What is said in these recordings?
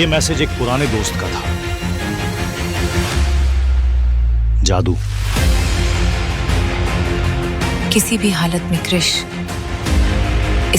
ये मैसेज एक पुराने दोस्त का था। जादू। किसी भी हालत में क्रिश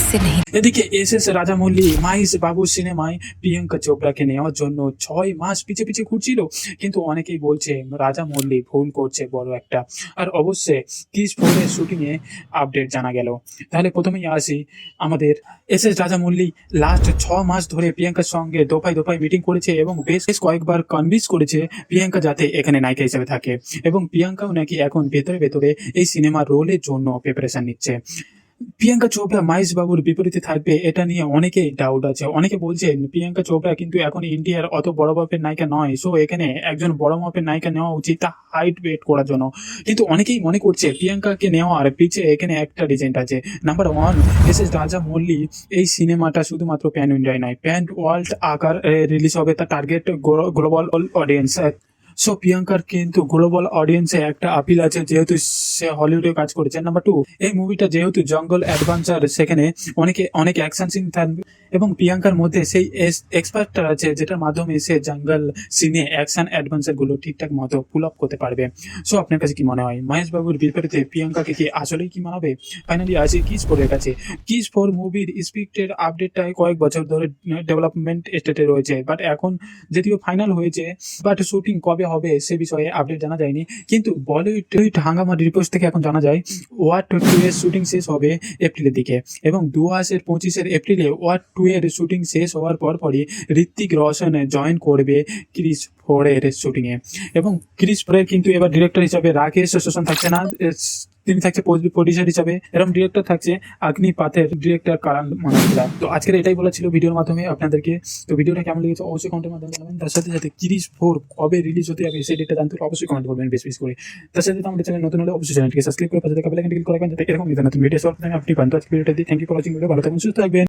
इससे नहीं এদিকে এস এস রাজামৌলি মাহিস বাবু সিনেমায় প্রিয়াঙ্কা চোপড়াকে নেওয়ার জন্য ছয় মাস পিছে পিছে ঘুরছিল কিন্তু অনেকেই বলছে রাজামৌলি ভুল করছে বড় একটা আর অবশ্যই কিস ফোরের শুটিং এ আপডেট জানা গেল তাহলে প্রথমেই আসি আমাদের এস এস রাজামৌলি লাস্ট ছ মাস ধরে প্রিয়াঙ্কার সঙ্গে দোপায় দোপায় মিটিং করেছে এবং বেশ বেশ কয়েকবার কনভিন্স করেছে প্রিয়াঙ্কা যাতে এখানে নায়িকা হিসেবে থাকে এবং প্রিয়াঙ্কাও নাকি এখন ভেতরে ভেতরে এই সিনেমার রোলের জন্য প্রিপারেশন নিচ্ছে প্রিয়াঙ্কা চোপড়া মাহেশ বাবুর বিপরীতে থাকবে এটা নিয়ে অনেকেই ডাউট আছে। অনেকে বলছেন প্রিয়াঙ্কা চোপড়া কিন্তু এখন ইন্ডিয়ার অত বড় মাপের নায়িকা নয়। সো এখানে একজন বড় মাপের নায়িকা নেওয়া উচিত তা হাইট ওয়েট করার জন্য। কিন্তু অনেকেই মনে করছে, প্রিয়াঙ্কাকে নেওয়ার পিছে এখানে একটা রিজেন্ট আছে। নাম্বার ওয়ান এস এস রাজা মল্লি এই সিনেমাটা শুধুমাত্র প্যান ইন্ডিয়ায় নয়। প্যান ওয়ার্ল্ড আকার রিলিজ হবে তার টার্গেট গ্লোবাল অডিয়েন্স সো প্রিয়াঙ্কার কিন্তু গ্লোবাল অডিয়েন্সে একটা আপিল আছে, যেহেতু সে হলিউডে কাজ করেছে। নাম্বার টু এই মুভিটা যেহেতু জঙ্গল অ্যাডভেঞ্চার সেখানে অনেকে, অনেক অ্যাকশন সিন থাকবে। এবং প্রিয়াঙ্কার মধ্যে সেই এক্সপার্টটা আছে, যেটার মাধ্যমে সে জঙ্গল সিনে অ্যাকশন অ্যাডভেঞ্চারগুলো ঠিকঠাক মতো পুল আপ করতে পারবে। সো আপনার কাছে কি মনে হয়? মহেশ বাবুর বিপরীতে প্রিয়াঙ্কাকে কি আসলেই কি মানাবে? ফাইনালি আসি কিস ফোরের কাছে। কিস ফোর মুভির স্ক্রিপ্টের আপডেটটা কয়েক বছর ধরে ডেভেলপমেন্ট স্টেটে রয়েছে। বাট এখন যদিও ফাইনাল হয়েছে বাট শুটিং কবে হবে সে বিষয়ে আপডেট জানা যায়নি। কিন্তু বলিউড হাঙ্গামা রিপোর্ট থেকে এখন জানা যায় ওয়ার টু এর শুটিং শেষ হবে এপ্রিলের দিকে। এবং দু হাজার পঁচিশের এপ্রিলে ওয়ার এর শুটিং শেষ হওয়ার পর পরই ঋত্বিক রোশন জয়েন করবে ক্রিস ফোরের শুটিং এ। এবং ক্রিস ফোরের কিন্তু এবার ডিরেক্টর হিসাবে রাকেশ শোষণ থাকছে না। তিনি থাকছে প্রডিউসার হিসাবে। এরকম ডিরেক্টর থাকছে পাথের ডিরেক্টর কারণ মানাসিরা তো আজকের এটাই বলা ছিল ভিডিওর মাধ্যমে আপনাদেরকে। তো ভিডিওটা কেমন লেগেছে অবশ্যই কমেন্টের মাধ্যমে জানাবেন। তার সাথে সাথে ক্রিস ফোর কবে রিলিজ হতে হবে সেই ডেটটা জানতে অবশ্যই কমেন্ট করবেন বেশ বেশ করে। তার সাথে আমাদের চ্যানেল নতুন হলে অবশ্যই চ্যানেলটিকে সাবস্ক্রাইব করে পাশে থাকা বেল আইকনটি ক্লিক যাতে এরকম নতুন ভিডিও সব আপনি পান। তো আজকে ভিডিওটা দিয়ে thank you for watching video ভালো থাকবেন, সুস্থ থাকবেন।